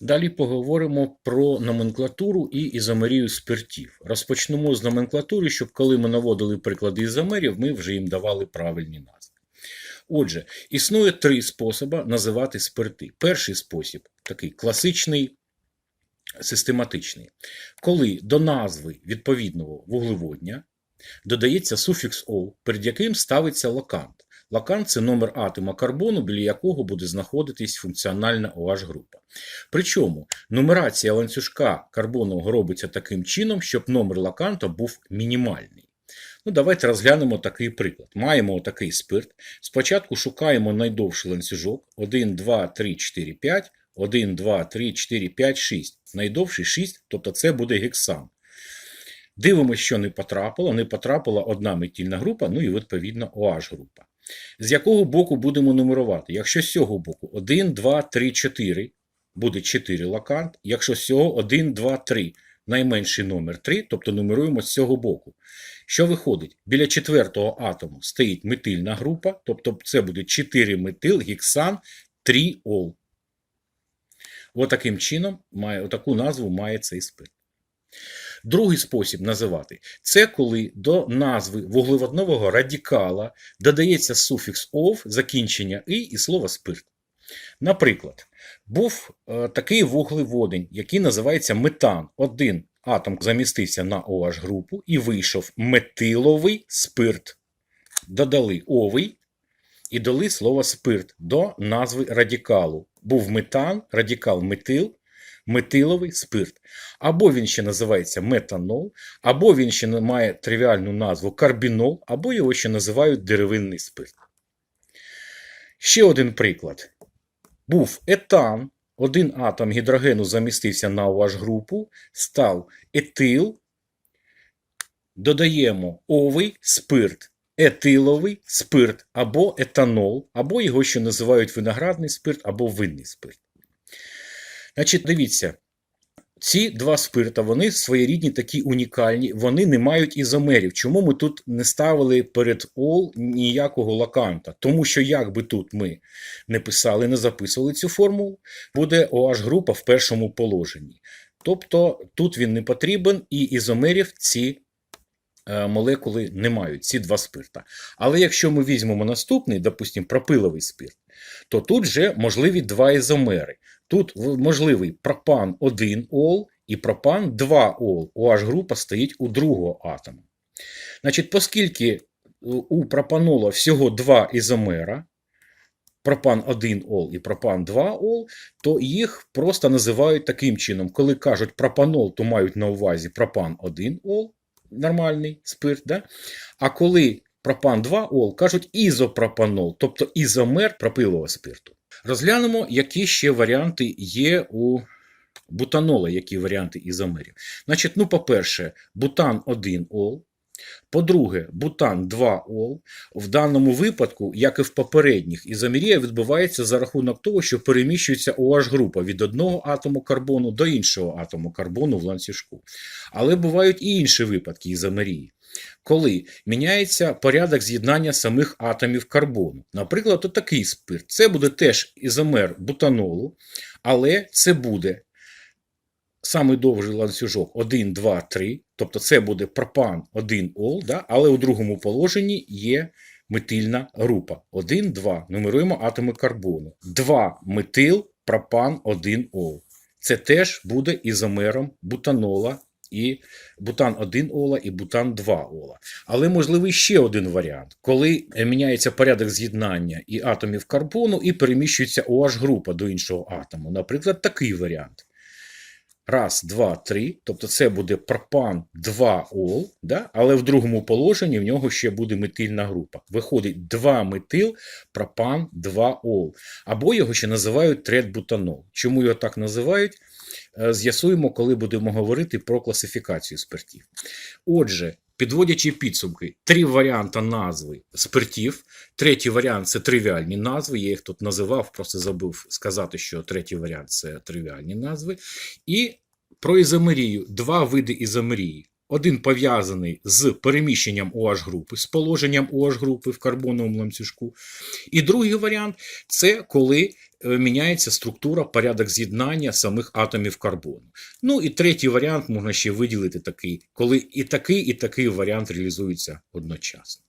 Далі поговоримо про номенклатуру і ізомерію спиртів. Розпочнемо з номенклатури, щоб коли ми наводили приклади ізомерів, ми вже їм давали правильні назви. Отже, існує три способи називати спирти. Перший спосіб такий класичний, систематичний, коли до назви відповідного вуглеводня додається суфікс «ол», перед яким ставиться локант. Локант це номер атома карбону, біля якого буде знаходитись функціональна OH група. Причому нумерація ланцюжка карбонового робиться таким чином, щоб номер локанта був мінімальний. Ну, Давайте розглянемо такий приклад. Маємо такий спирт. Спочатку шукаємо найдовший ланцюжок 1, 2, 3, 4, 5, 1, 2, 3, 4, 5, 6. Найдовший 6, тобто це буде гексан. Дивимося, що не потрапило. Не потрапила одна метільна група, ну і відповідно OH група. З якого боку будемо нумерувати? Якщо з цього боку 1, 2, 3, 4 буде 4 локант. Якщо з цього 1, 2, 3 найменший номер 3, тобто нумеруємо з цього боку. Що виходить? Біля четвертого атому стоїть метильна група, тобто це буде 4 метил, гексан, 3 ол. Отаким чином має, отаку назву має цей спирт. Другий спосіб називати це коли до назви вуглеводнового радикала додається суфікс ов, закінчення і і слово спирт. Наприклад, був е, такий вуглеводень, який називається метан. Один атом замістився на OH групу і вийшов метиловий спирт. Додали овий і дали слово спирт до назви радикалу. Був метан, радикал метил, метиловий спирт. Або він ще називається метанол, або він ще має тривіальну назву карбінол, або його ще називають деревинний спирт. Ще один приклад. Був етан, один атом гідрогену замістився на OH групу, став етил, додаємо овий спирт, етиловий спирт або етанол, або його ще називають виноградний спирт або винний спирт. Значить, дивіться, ці два спирта, вони своєрідні такі унікальні, вони не мають ізомерів. Чому ми тут не ставили перед ол ніякого лаканта? Тому що, як би тут ми не писали, не записували цю формулу, буде OH група в першому положенні. Тобто тут він не потрібен, і ізомерів ці е, молекули не мають, ці два спирта. Але якщо ми візьмемо наступний, допустимо, пропиловий спирт, то тут вже можливі два ізомери. Тут можливий пропан 1 ол і пропан 2 ол. OH група стоїть у другого атома. Значить, оскільки у пропанола всього два ізомера, пропан 1 ол і пропан 2 ол, то їх просто називають таким чином. Коли кажуть пропанол, то мають на увазі пропан 1 ол, нормальний спирт. Да? А коли пропан 2 ол, кажуть ізопропанол, тобто ізомер пропилового спирту. Розглянемо, які ще варіанти є у бутанола, які варіанти ізомерів. Значить, ну, по-перше, бутан 1 ол. По-друге, бутан 2 ол. В даному випадку, як і в попередніх, ізомерія відбувається за рахунок того, що переміщується OH група від одного атому карбону до іншого атому карбону в ланцюжку. Але бувають і інші випадки ізомерії коли міняється порядок з'єднання самих атомів карбону. Наприклад, отакий спирт. Це буде теж ізомер бутанолу, але це буде самий довгий ланцюжок 1, 2, 3. Тобто це буде пропан 1 ол, да? але у другому положенні є метильна група. 1, 2. Нумеруємо атоми карбону. 2 метил, пропан 1 ол. Це теж буде ізомером бутанола і бутан 1 ола, і бутан 2 ола. Але можливий ще один варіант, коли міняється порядок з'єднання і атомів карбону, і переміщується OH група до іншого атому. Наприклад, такий варіант. Раз, два, три. Тобто це буде пропан 2 ол, да? але в другому положенні в нього ще буде метильна група. Виходить 2 метил, пропан 2 ол. Або його ще називають третбутанол. Чому його так називають? Е, з'ясуємо, коли будемо говорити про класифікацію спиртів. Отже, підводячи підсумки, три варіанти назви спиртів. Третій варіант це тривіальні назви. Я їх тут називав, просто забув сказати, що третій варіант це тривіальні назви. І про ізомерію. Два види ізомерії. Один пов'язаний з переміщенням OH групи, з положенням OH групи в карбоновому ланцюжку. І другий варіант це коли е, міняється структура, порядок з'єднання самих атомів карбону. Ну і третій варіант можна ще виділити такий, коли і такий, і такий варіант реалізуються одночасно.